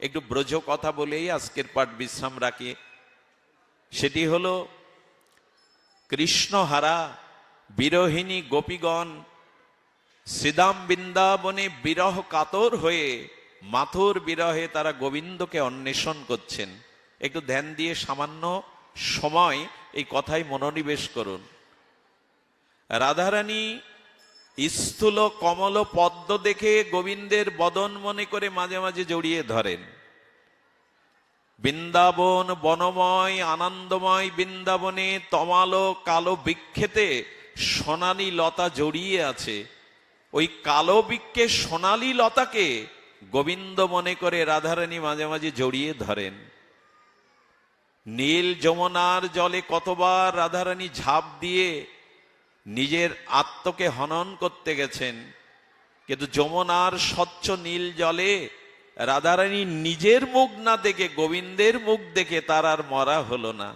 একটু ব্রজ কথা বলেই আজকের পাঠ বিশ্রাম রাখি। সেটি হলো, কৃষ্ণহারা বিরোহিণী গোপীগণ শ্রীদাম বৃন্দাবনে বিরহ কাতর হয়ে মাথুর বিরহে তারা গোবিন্দকে অন্বেষণ করছেন। একটু ধ্যান দিয়ে সামান্য সময় এই কথায় মনোনিবেশ করুন। রাধারানী স্থূল কমল পদ্ম দেখে গোবিন্দের বদন মনে করে মাঝে মাঝে জড়িয়ে ধরেন। বৃন্দাবন বনময়, আনন্দময় বৃন্দাবনে তমালো কালো বৃক্ষেতে সোনালি লতা জড়িয়ে আছে। ওই কালো বৃক্ষে সোনালি লতাকে গোবিন্দ মনে করে রাধারানী মাঝে মাঝে জড়িয়ে ধরেন। নীল যমুনার জলে কতবার রাধারানী ঝাঁপ দিয়ে নিজের আত্মকে হনন করতে গেছেন, কিন্তু যমুনার স্বচ্ছ নীল জলে রাধারানী নিজের মুখ না দেখে, গোবিন্দের মুখ দেখে তার আর মরা হলো না।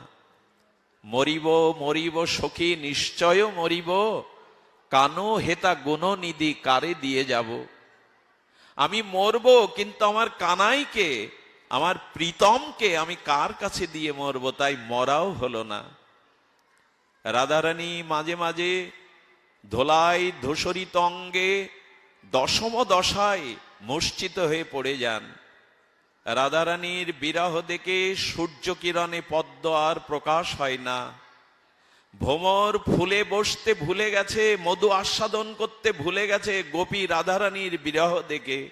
মরিব মরিব সখী, নিশ্চয় মরিব, কানো হেতা গুণ গুণনিধি কারে দিয়ে যাব? আমি মরব, কিন্তু আমার কানাইকে, আমার প্রীতমকে আমি কার কাছে দিয়ে মরব? তাই মরাও হলো না। রাধারানী মাঝে মাঝে ধোলাই ধূসরিত অঙ্গে দশম দশায় মূর্ছিত হয়ে পড়ে যান। রাধারানীর বিরাহ দেখে সূর্য কিরণে পদ্ম আর প্রকাশ হয় না। ভ্রমর ফুলে বসতে ভুলে গেছে, মধু আস্বাদন করতে ভুলে গেছে গোপী রাধারানীর বিরহ দেখে।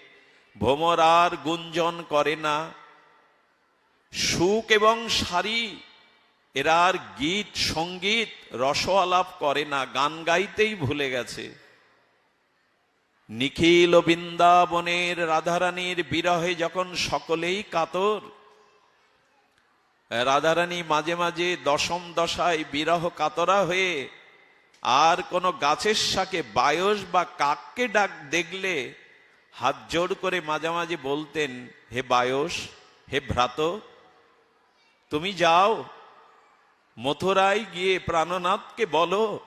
ভ্রমর আর গুঞ্জন করে না। সুখ এবং সারি এরা আর গীত, সংগীত রস আলাপ করে না, গান গাইতেই ভুলে গেছে। নিখিল বৃন্দাবনের রাধারানীর বিরহে যখন সকলেই কাতর, রাধারানী মাঝে মাঝে দশম দশায় বিরহ কাতরা হয়ে আর কোনো গাছের শাকে বায়স বা কাককে ডাক দেখলে হাত জোড় করে মাঝে মাঝে বলতেন, হে বায়স, হে ভ্রাত, তুমি যাও মথুরায় গিয়ে প্রাণনাথকে বলো,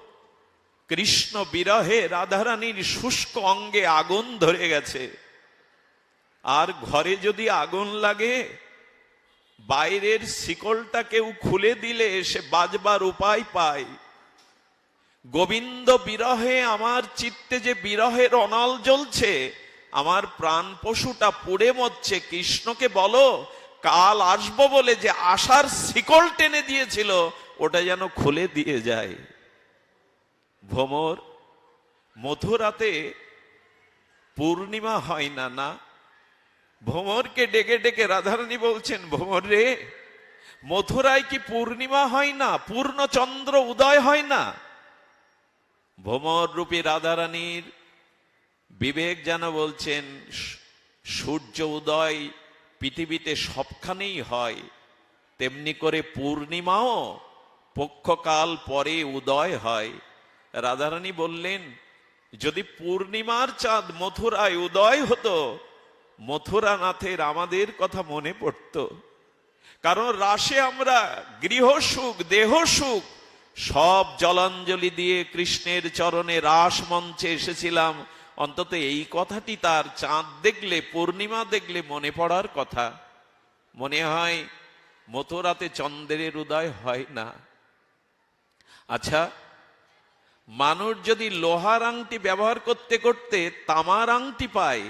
কৃষ্ণ বিরহে রাধারানীর শুষ্ক অঙ্গে আগুন ধরে গেছে। আর ঘরে যদি আগুন লাগে, বাইরের শিকলটা কেউ খুলে দিলে সে বাজবার উপায় পায়। গোবিন্দ বিরহে, আমার চিত্তে যে বিরহের অনল জ্বলছে, আমার প্রাণ পশুটা পুড়ে মরছে, কৃষ্ণকে বলো কাল আসব বলে যে আশার শিকল টেনে দিয়েছিল, ওটা যেন খুলে দিয়ে যায়। ভ্রমর মথুরাতে পূর্ণিমা হয় না না ভ্রমরকে ডেকে ডেকে রাধারানী বলছেন ভ্রমর রে, মথুরায় কি পূর্ণিমা হয় না? পূর্ণ চন্দ্র উদয় হয় না? ভ্রমর রূপী রাধারানীর বিবেক যেন বলছেন, সূর্য উদয় পৃথিবীতে সবখানেই হয়, তেমনি করে পূর্ণিমাও পক্ষকাল পরে উদয় হয়। রাধারানী বললেন, যদি পূর্ণিমার চাঁদ মথুরায় উদয় হতো মথুরা নাথের আমাদের কথা মনে পড়তো। কারণ রাসে আমরা গৃহ সুখ, দেহ সুখ, সব জলাঞ্জলি দিয়ে কৃষ্ণের চরণে রাস মঞ্চে এসেছিলাম। অন্তত এই কথাটি তার চাঁদ দেখলে, পূর্ণিমা দেখলে মনে পড়ার কথা। মনে হয়, মথুরাতে চন্দ্রের উদয় হয় না। আচ্ছা মানুষ যদি লোহার আংটি ব্যবহার করতে করতে তামার আংটি পায়,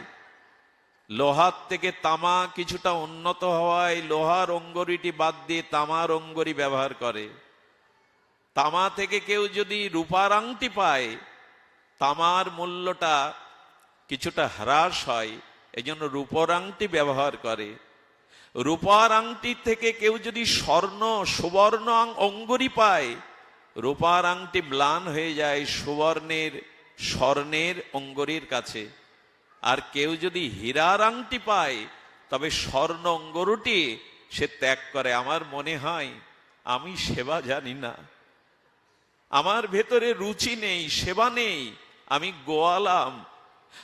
লোহার থেকে তামা কিছুটা উন্নত হওয়ায় লোহার অঙ্গরিটি বাদ দিয়ে তামার অঙ্গরি ব্যবহার করে। তামা থেকে কেউ যদি রূপার আংটি পায় তামার মূল্যটা কিছুটা হ্রাস হয় এই জন্য রূপর আংটি ব্যবহার করে। রূপার আংটি থেকে কেউ যদি স্বর্ণ, সুবর্ণ অঙ্গুরি পায়, রূপার আংটি ম্লান হয়ে যায় সুবর্ণের, স্বর্ণের অঙ্গরির কাছে। আর কেউ যদি হীরার আংটি পায়, তবে স্বর্ণ অঙ্গরুটি সে ত্যাগ করে। আমার মনে হয়, আমি সেবা জানি না। আমার ভেতরে রুচি নেই, সেবা নেই আমি গোয়ালাম,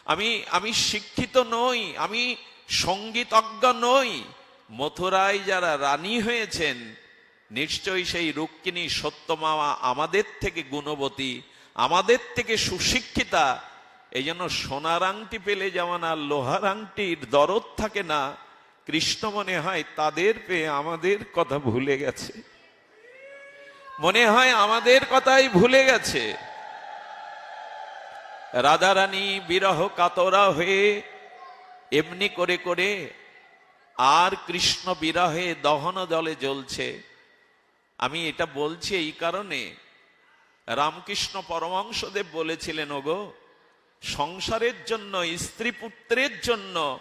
আমি আমি শিক্ষিত নই, আমি সঙ্গীতজ্ঞ নই। মথুরায় যারা রানী হয়েছেন, নিশ্চয়ই সেই রুক্মিণী সত্যমামা আমাদের থেকে গুণবতী, আমাদের থেকে সুশিক্ষিতা। এই জন্য সোনার আংটি পেলে যেমন আর লোহার আংটির দরদ থাকে না, কৃষ্ণ মনে হয় তাদের পেয়ে আমাদের কথা ভুলে গেছে। মনে হয় আমাদের কথাই ভুলে গেছে। রাধারানী বিরহ কাতরা হয়ে এমনি করে করে আর কৃষ্ণ বিরহে দহন জলে জ্বলছে। আমি এটা বলছি এই কারণে। রামকৃষ্ণ পরমাংশদেব বলেছিলেন, ওগো, সংসারের জন্য, স্ত্রী পুত্রের জন্য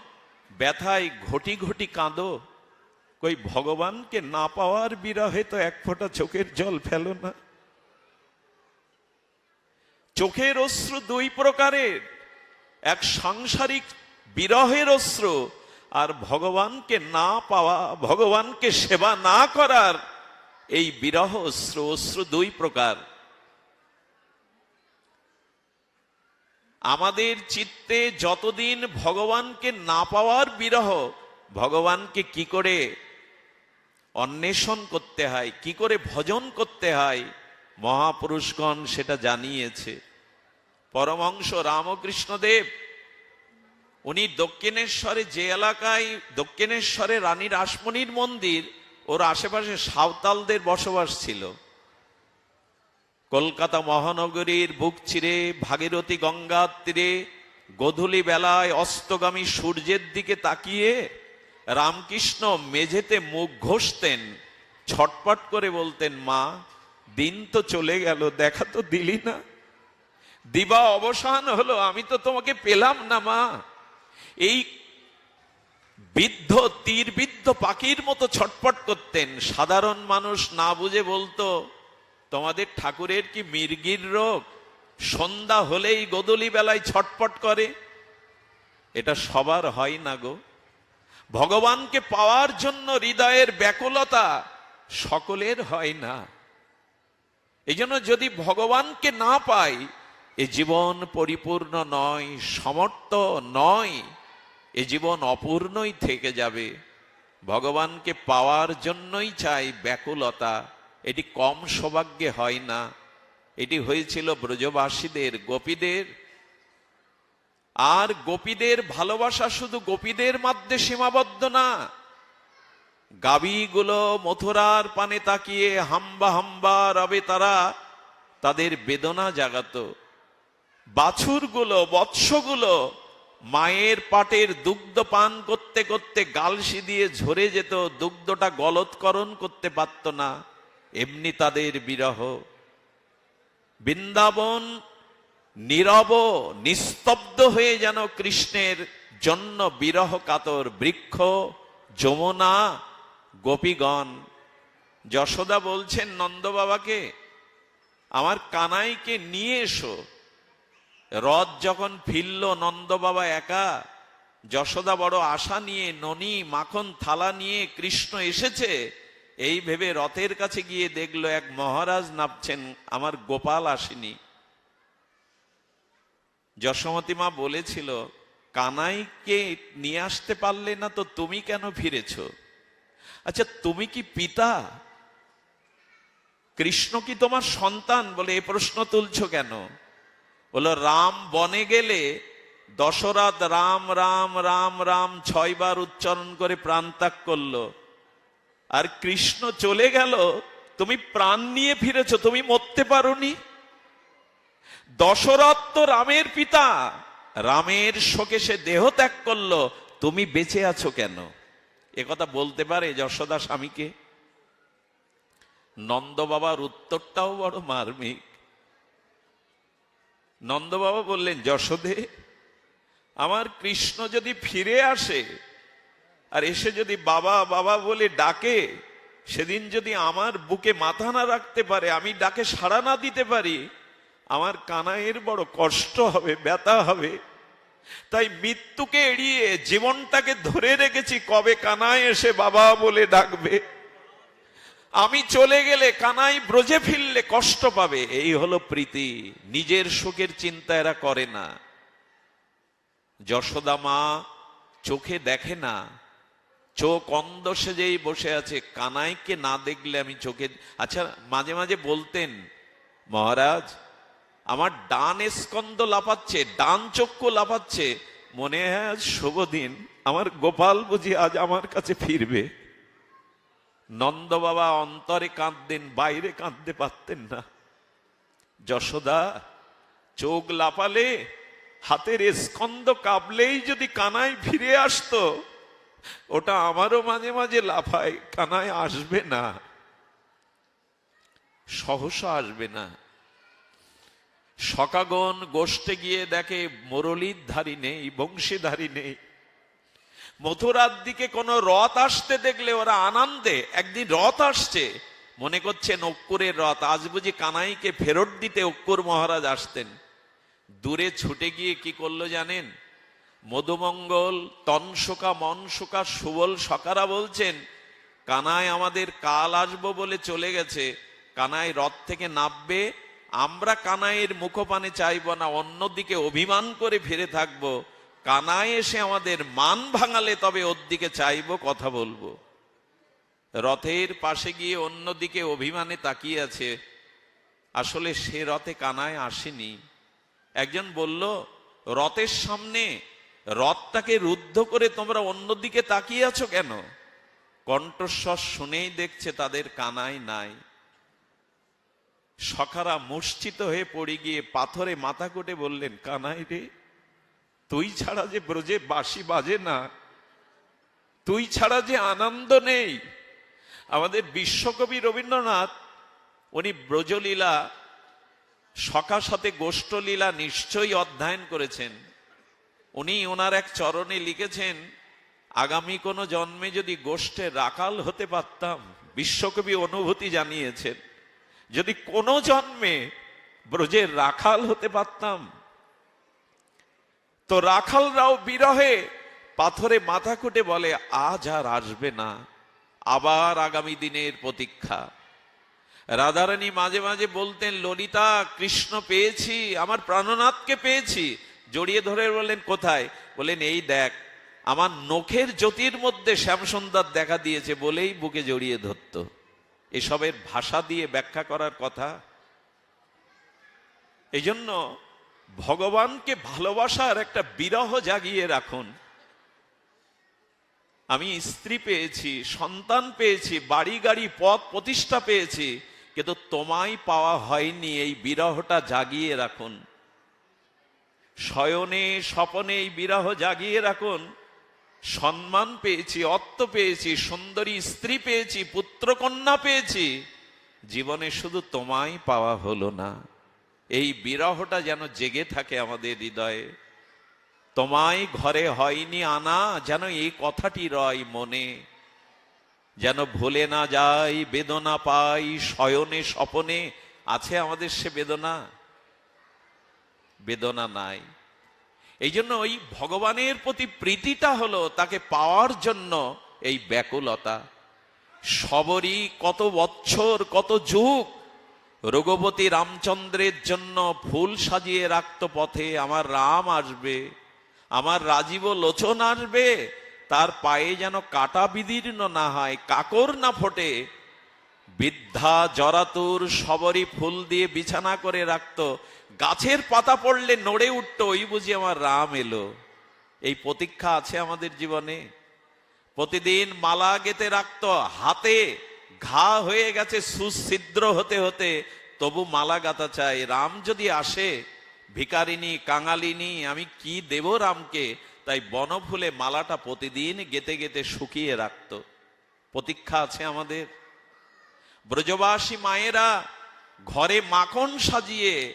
ব্যথায় ঘটি ঘটি কাঁদো। কই ভগবানকে না পাওয়ার বিরহে তো এক ফোঁটা চোখের জল ফেলো না। চোখের অশ্রু দুই প্রকারের। এক সাংসারিক বিরহের অশ্রু আর ভগবানকে না পাওয়া, ভগবানকে সেবা না করার এই বিরহ অশ্রু অশ্রু দুই প্রকার। আমাদের চিত্তে যতদিন ভগবানকে না পাওয়ার বিরহ, ভগবানকে কি করে অন্বেষণ করতে হয়, কি করে ভজন করতে হয় মহাপুরুষগণ সেটা জানিয়েছে। পরমংশ রামকৃষ্ণদেব, উনি দক্ষিণেশ্বরে যে এলাকায়, দক্ষিণেশ্বরে রানী রাসমণির মন্দির, ওর আশেপাশে সাঁওতালদের বসবাস ছিল। কলকাতা মহানগরীর বুক চিরে, ভাগীরথী গঙ্গার তীরে, গধূলি বেলায় অস্তগামী সূর্যের দিকে তাকিয়ে রামকৃষ্ণ মেঝেতে মুখ ঘষতেন, ছটপট করে বলতেন, মা দিন তো চলে গেল, দেখা তো দিলি না। দিবা অবসান হলো, আমি তো তোমাকে পেলাম না, মা। এই বিদ্ধ, তীর বিদ্ধ পাখির মতো ছটপট করতেন। সাধারণ মানুষ না বুঝে বলতো, তোমাদের ঠাকুরের কি মির্গির রোগ? সন্ধ্যা হলেই গদলি বেলায় ছটপট করে? এটা সবার হয় না গো। ভগবানকে পাওয়ার জন্য হৃদয়ের ব্যাকুলতা সকলের হয় না। এই যদি ভগবানকে না পাই, এ জীবন পরিপূর্ণ নয়, সমর্থ নয়, এ জীবন অপূর্ণই থেকে যাবে। ভগবানকে পাওয়ার জন্যই চাই ব্যাকুলতা। এটি কম সৌভাগ্যে হয় না। এটি হয়েছিল ব্রজবাসীদের, গোপীদের। আর গোপীদের ভালোবাসা শুধু গোপীদের মধ্যে সীমাবদ্ধ না গাবিগুলো মথুরার পানে তাকিয়ে হাম্বা হাম্বা রবে তারা তাদের বেদনা জাগাত। বাছুরগুলো, বৎসগুলো মায়ের পাটের দুগ্ধ পান করতে করতে গালসি দিয়ে ঝরে যেত, দুগ্ধটা গলৎকরণ করতে পারত না। এমনি তাদের বিরহ। বৃন্দাবন নীরব, নিস্তব্ধ হয়ে যেন কৃষ্ণের জন্য বিরহ কাতর বৃক্ষ, যমুনা গোপীগণ, যশোদা বলছেন, নন্দ বাবাকে, আমার কানাইকে নিয়ে এসো। রথ যখন ফিরল, নন্দ বাবা একা, যশোদা বড় আশা নিয়ে, ননি মাখন থালা নিয়ে, কৃষ্ণ এসেছে। এই ভেবে রথের কাছে গিয়ে দেখল, এক মহারাজ নামছেন আমার গোপাল আসেনি। যশোমতী মা বলেছিল, কানাইকে নিয়ে আসতে পারলে না তো তুমি কেন ফিরেছ? আচ্ছা তুমি কি পিতা? কৃষ্ণ কি তোমার সন্তান? বলে এ প্রশ্ন তুলছ কেন? বলো, রাম বনে গেলে দশরথ রাম রাম রাম রাম ছয়বার উচ্চারণ করে প্রাণ ত্যাগ করল। আর কৃষ্ণ চলে গেল, তুমি প্রাণ নিয়ে ফিরেছ, তুমি মরতে পারোনি। দশরথ তো রামের পিতা, রামের শোকে সে দেহ ত্যাগ করল, তুমি বেঁচে আছো কেন? কথা বলতে পারে যশোদা স্বামীকে? নন্দ বাবার উত্তরটাও বড় মার্মিক। নন্দ বাবা বললেন, যশোদে, আমার কৃষ্ণ যদি ফিরে আসে আর এসে যদি বাবা বাবা বলে ডাকে, সেদিন যদি আমার বুকে মাথা না রাখতে পারে, আমি ডাকে সাড়া না দিতে পারি, আমার কানাইয়ের বড় কষ্ট হবে, ব্যথা হবে। তাই মৃত্যুকে এড়িয়ে জীবনটাকে ধরে রেখেছি, কবে কানাই এসে বাবা বলে ডাকবে? আমি চলে গেলে কানাই ব্রজে ফিরলে কষ্ট পাবে। এই হলো প্রীতি, নিজের সুখের চিন্তা এরা করে না। যশোদা মা চোখে দেখে না, চোখ অন্ধ সেজেই বসে আছে। কানাইকে না দেখলে আমি চোখে আচ্ছা মাঝে মাঝে বলতেন, মহারাজ আমার ডান স্কন্দ লাফাচ্ছে, ডান চক্ষু লাফাচ্ছে। মনে হয় আজ শুভ দিন। আমার গোপাল বুঝি আজ আমার কাছে ফিরবে। নন্দ বাবা অন্তরে কাঁদতেন, বাইরে কাঁদতে পারতেন না। যশোদা, চোখ লাপালে হাতের স্কন্দ কাবলেই যদি কানায় ফিরে আসতো, ওটা আমারও মাঝে মাঝে লাফায়, কানায় আসবে না। সহসা আসবে না। সকাগণ গোষ্ঠে গিয়ে দেখে মুরলীর ধারী নেই, বংশীধারী নেই। মথুরার দিকে কোনো রথ আসতে দেখলে ওরা আনন্দে, একদিন রথ আসছে। মনে করছেন অক্কুরের রথ, আজ বুঝি কানাইকে ফেরত দিতে অক্কুর মহারাজ আসতেন। দূরে ছুটে গিয়ে কি করল জানেন? মধুমঙ্গল, তনসোকা, মনসোকা, সুবল, সকারা বলছেন, কানাই আমাদের কাল আসব বলে চলে গেছে। কানাই রথ থেকে নামবে আমরা কানাইয়ের মুখপানে চাইব না, অন্যদিকে অভিমান করে ফিরে থাকব। কানায় এসে আমাদের মান ভাঙালে তবে ওর দিকে চাইব, কথা বলব। রথের পাশে গিয়ে অন্যদিকে অভিমানে তাকিয়ে আছে। আসলে সে রথে কানায় আসেনি। একজন বলল, রথের সামনে রথটাকে রুদ্ধ করে তোমরা অন্যদিকে তাকিয়ে আছো কেন? কণ্ঠস্বর শুনেই দেখছে তাদের কানায় নাই। সখারা মূর্ছিত হয়ে পড়ে গিয়ে পাথরে মাথা কোটে বললেন, কানাই রে, তুই ছাড়া যে ব্রজে বাঁশি বাজে না, তুই ছাড়া যে আনন্দ নেই। আমাদের বিশ্বকবি রবীন্দ্রনাথ, উনি ব্রজলীলা সখা সাথে গোষ্ঠলীলা নিশ্চয়ই অধ্যয়ন করেছেন। উনি ওনার এক চরণে লিখেছেন, আগামী কোনো জন্মে যদি গোষ্ঠে রাকাল হতে পারতাম, বিশ্বকবি অনুভূতি জানিয়েছেন। যদি কোনো জন্মে ব্রজের রাখাল হতে পারতাম, তো রাখালরাও বিরহে পাথরে মাথা কুটে বলে, আজ আর আসবে না, আবার আগামী দিনের প্রতীক্ষা। রাধারানী মাঝে মাঝে বলতেন, ললিতা, কৃষ্ণ পেয়েছি, আমার প্রাণনাথকে পেয়েছি। জড়িয়ে ধরে বললেন, কোথায়? বলেন এই দেখ, আমার নখের জ্যোতির মধ্যে শ্যামসুন্দর দেখা দিয়েছে বলেই বুকে জড়িয়ে ধরত। এসবের ভাষা দিয়ে ব্যাখ্যা করার কথা। এই জন্য ভগবানকে ভালোবাসার একটা বিরহ জাগিয়ে রাখুন। আমি স্ত্রী পেয়েছি, সন্তান পেয়েছি, বাড়ি, গাড়ি, পথ প্রতিষ্ঠা পেয়েছি, কিন্তু তোমায় পাওয়া হয়নি এই বিরহটা জাগিয়ে রাখুন। শয়নে স্বপনে এই বিরহ জাগিয়ে রাখুন। সম্মান পেয়েছি, অর্থ পেয়েছি, সুন্দরী স্ত্রী পেয়েছি, পুত্রকন্যা পেয়েছি, জীবনে শুধু তোমায় পাওয়া হলো না। এই বিরহটা যেন জেগে থাকে আমাদের হৃদয়ে। তোমায় ঘরে হয়নি আনা, যেন এই কথাটি রয় মনে। যেন ভুলে না যাই, বেদনা পাই, শয়নে স্বপনে, আছে আমাদের সে বেদনা? বেদনা নাই। এই জন্য ওই ভগবানের প্রতি প্রীতিটা হলো তাকে পাওয়ার জন্য এই ব্যাকুলতা। সবরই কত বৎসর, কত যুগ রঘুপতি রামচন্দ্রের জন্য ফুল সাজিয়ে রাখত পথে, আমার রাম আসবে, আমার রাজীব লোচন আসবে, তার পায়ে যেন কাটা বিদীর্ণ না হয়, কাকর না ফোটে। বৃদ্ধা জরাতুর সবরই ফুল দিয়ে বিছানা করে রাখতো গাছের পাতা পড়লে নড়ে উঠতো, ওই বুঝি আমার রাম এলো। এই প্রতীক্ষা আছে আমাদের জীবনে। প্রতিদিন মালা গেতে রাখতো, হাতে ঘা হয়ে গেছে সুছিদ্র হতে হতে, তবু মালা গাতা চাই। রাম যদি আসে ভিকারিনী কাঙালিনী, আমি কি দেব রামকে? তাই বনফুলে মালাটা প্রতিদিন গেতে গেতে শুকিয়ে রাখত। প্রতীক্ষা আছে আমাদের। ব্রজবাসী মায়েরা ঘরে মাখন সাজিয়ে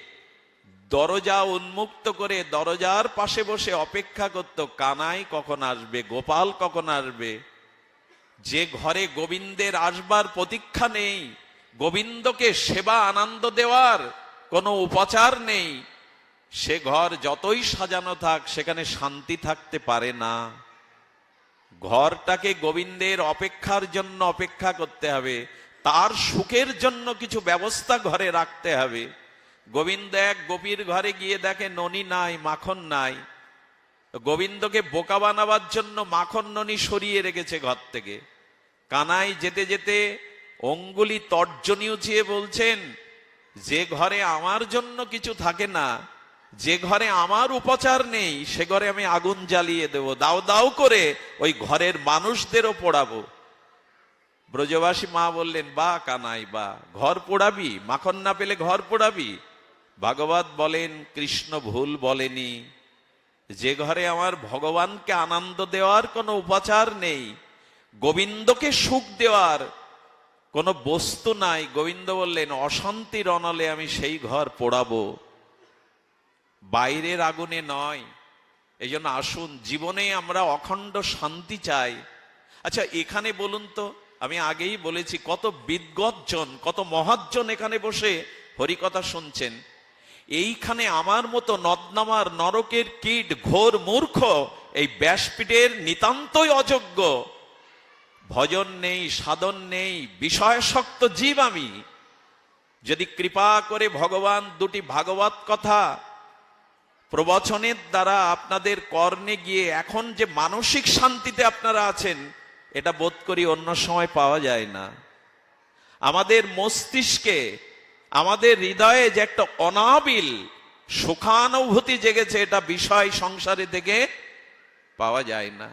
দরজা উন্মুক্ত করে দরজার পাশে বসে অপেক্ষা করত, কানাই কখন আসবে, গোপাল কখন আসবে? যে ঘরে গোবিন্দের আসবার প্রতীক্ষা নেই, গোবিন্দকে সেবা আনন্দ দেওয়ার কোনো উপচার নেই, সে ঘর যতই সাজানো থাক, সেখানে শান্তি থাকতে পারে না। ঘরটাকে গোবিন্দের অপেক্ষার জন্য অপেক্ষা করতে হবে, তার সুখের জন্য কিছু ব্যবস্থা ঘরে রাখতে হবে। গোবিন্দ এক গোপীর ঘরে গিয়ে দেখে ননি নাই, মাখন নাই। গোবিন্দকে বোকা বানাবার জন্য মাখন ননি সরিয়ে রেখেছে ঘর থেকে। কানাই যেতে যেতে অঙ্গুলি তর্জনী উঠিয়ে বলছেন, যে ঘরে আমার জন্য কিছু থাকে না, যে ঘরে আমার উপচার নেই, সে ঘরে আমি আগুন জ্বালিয়ে দেব। দাও দাও করে ওই ঘরের মানুষদেরও পোড়াবো। ব্রজবাসী মা বললেন, বা কানাই, বা, ঘর পোড়াবি? মাখন না পেলে ঘর পোড়াবি? ভাগবত বলেন, কৃষ্ণ ভুল বলেনি। যে ঘরে আমার ভগবানকে আনন্দ দেওয়ার কোনো উপাচার নেই, গোবিন্দকে সুখ দেওয়ার কোনো বস্তু নাই। গোবিন্দ বললেন, অশান্তির অনলে আমি সেই ঘর পোড়াবো। বাইরের আগুনে নয়। এই জন্য আসুন, জীবনে আমরা অখণ্ড শান্তি চাই। আচ্ছা এখানে বলুন তো, আমি আগেই বলেছি, কত বিদ্গতজন কত মহাজন এখানে বসে হরিকথা শুনছেন। এইখানে আমার মতো নদনামার নরকের কীট, ঘোর মূর্খ, এই ব্যাসপীঠের নিতান্তই অযোগ্য। ভজন নেই, সাধন নেই, বিষয়শক্ত জীব আমি। যদি কৃপা করে ভগবান দুটি ভাগবত কথা প্রবচনের দ্বারা আপনাদের কর্ণে গিয়ে এখন যে মানসিক শান্তিতে আপনারা আছেন, এটা বোধ করি অন্য সময় পাওয়া যায় না। আমাদের মস্তিষ্কে আমাদের হৃদয়ে যে একটা অনাবিল সুখানুভূতি জেগেছে, এটা বিষয় সংসারে থেকে পাওয়া যায় না।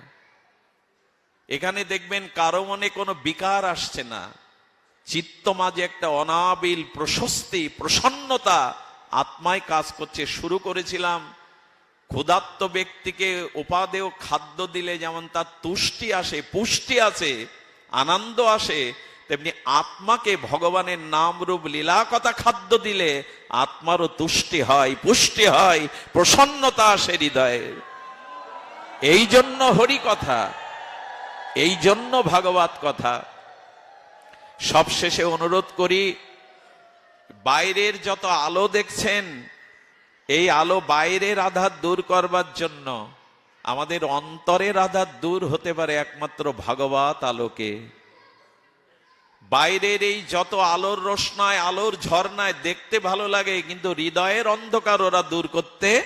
এখানে দেখবেন কারও মনে কোনো বিকার আসছে না। চিত্ত মাঝে একটা অনাবিল প্রশস্তি, প্রসন্নতা আত্মায় কাজ করছে। শুরু করেছিলাম ক্ষুধাত্ত ব্যক্তিকে উপাদেয় খাদ্য দিলে যেমন তার তুষ্টি আসে, পুষ্টি আছে আনন্দ আসে তেমনি আত্মাকে ভগবানের নাম রূপ লীলা কথা খাদ্য দিলে আত্মারও তুষ্টি হয়, পুষ্টি হয়, প্রসন্নতা আসে হৃদয়ে। এই জন্য হরি কথা, এই জন্য ভাগবত কথা। সবশেষে অনুরোধ করি, বাইরের যত আলো দেখছেন, এই আলো বাইরের আধার দূর করবার জন্য, আমাদের অন্তরের আধার দূর হতে পারে একমাত্র ভাগবত আলোকে। বাইরের এই যত আলোর রোশনায়, আলোর ঝর্ণায় দেখতে ভালো লাগে, কিন্তু হৃদয়ের অন্ধকার ওরা দূর করতে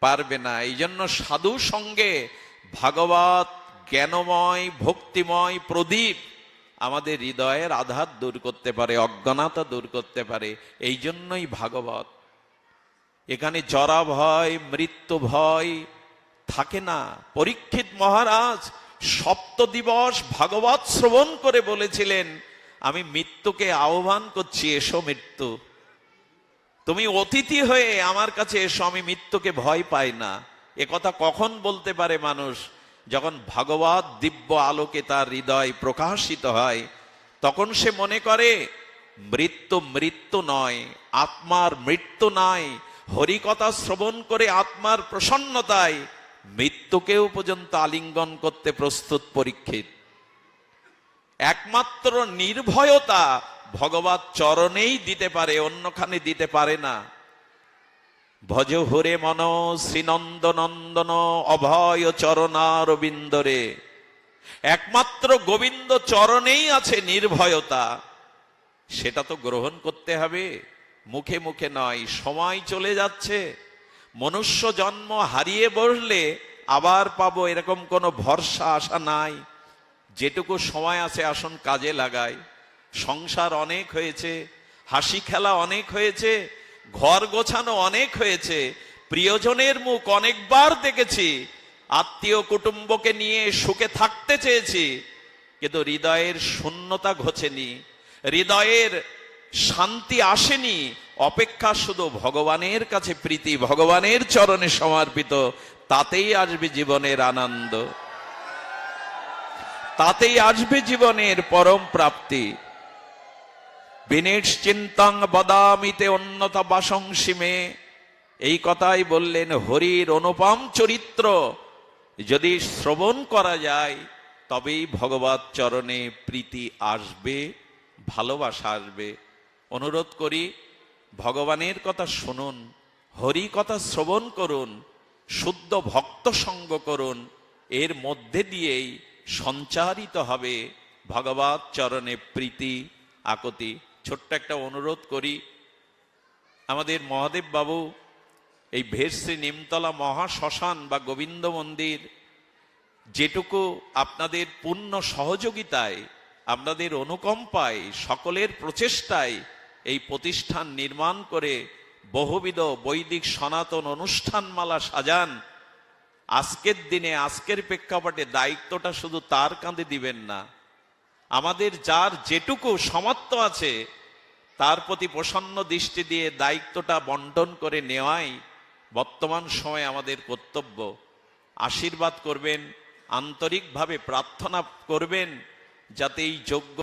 পারবে না। এই জন্য সাধু সঙ্গে ভাগবত, জ্ঞানময়, ভক্তিময় প্রদীপ আমাদের হৃদয়ের আধার দূর করতে পারে, অজ্ঞানতা দূর করতে পারে। এই জন্যই ভাগবত। এখানে জরা ভয় মৃত্যু ভয় থাকে না। পরীক্ষিত মহারাজ সপ্ত দিবস ভাগবত শ্রবণ করে বলেছিলেন, আমি মৃত্যুকে আহ্বান করছি, এসো মৃত্যু। তুমি অতিথি হয়ে আমার কাছে এসো, আমি মৃত্যুকে ভয় পাই না। এ কথা কখন বলতে পারে মানুষ? যখন ভাগবত দিব্য আলোকে তার হৃদয় প্রকাশিত হয়, তখন সে মনে করে, মৃত্যু মৃত্যু নয়, আত্মার মৃত্যু নয় হরিকথা শ্রবণ করে আত্মার প্রসন্নতায় মৃত্যুকেও পর্যন্ত আলিঙ্গন করতে প্রস্তুত পরীক্ষিত। একমাত্র নির্ভয়তা ভগবত চরণেই দিতে পারে, অন্যখানে দিতে পারে না। ভজ হরে মন শ্রীনন্দ নন্দন অভয় চরণারবিন্দরে। একমাত্র গোবিন্দ চরণেই আছে নির্ভয়তা। সেটা তো গ্রহণ করতে হবে। মুখে মুখে নয়, সময় চলে যাচ্ছে। মনুষ্য জন্ম হারিয়ে বসলে আবার পাবো এরকম কোনো ভরসা, আশা নাই। যেটুকু সময় আছে আসুন কাজে লাগাই। সংসার অনেক হয়েছে, হাসি খেলা অনেক হয়েছে, ঘর গোছানো অনেক হয়েছে, প্রিয়জনের মুখ অনেকবার দেখেছি, আত্মীয় কুটুম্বকে নিয়ে সুখে থাকতে চেয়েছি, কিন্তু হৃদয়ের শূন্যতা ঘোচেনি, হৃদয়ের শান্তি আসেনি অপেক্ষা শুধু ভগবানের কাছে প্রীতি, ভগবানের চরণে সমর্পিত, তাতেই আসবে জীবনের আনন্দ। তাতেই আসবে জীবনের পরম প্রাপ্তি। বিনেশ চিন্তাং বদামিতে অন্যতা বাসংসীমে এই কথাই বললেন হরির অনুপম চরিত্র। যদি শ্রবণ করা যায়, তবেই ভগবত চরণে প্রীতি আসবে, ভালোবাসা আসবে। অনুরোধ করি ভগবানের কথা শুনুন, হরি কথা শ্রবণ করুন, শুদ্ধ ভক্ত সঙ্গ করুন, এর মধ্যে দিয়েই সঞ্চারিত হবে ভগবত চরণে প্রীতি, আকতি। ছোট্ট একটা অনুরোধ করি, আমাদের মহাদেব বাবু এই ভেরশ্রী নিমতলা মহা শ্মশান বা গোবিন্দ মন্দির, যেটুকু আপনাদের পূর্ণ সহযোগিতায়, আপনাদের অনুকম্পায়, সকলের প্রচেষ্টায় এই প্রতিষ্ঠান নির্মাণ করে বহুবিধ বৈদিক সনাতন অনুষ্ঠানমালা সাজান। আজকের দিনে, আজকের প্রেক্ষাপটে দায়িত্বটা শুধু তার কাঁধে দিবেন না। আমাদের যার যেটুকু সমর্থ আছে, তার প্রতি প্রসন্ন দৃষ্টি দিয়ে দায়িত্বটা বন্টন করে নেওয়াই বর্তমান সময়ে আমাদের কর্তব্য। আশীর্বাদ করবেন, আন্তরিকভাবে প্রার্থনা করবেন, যাতে এই যোগ্য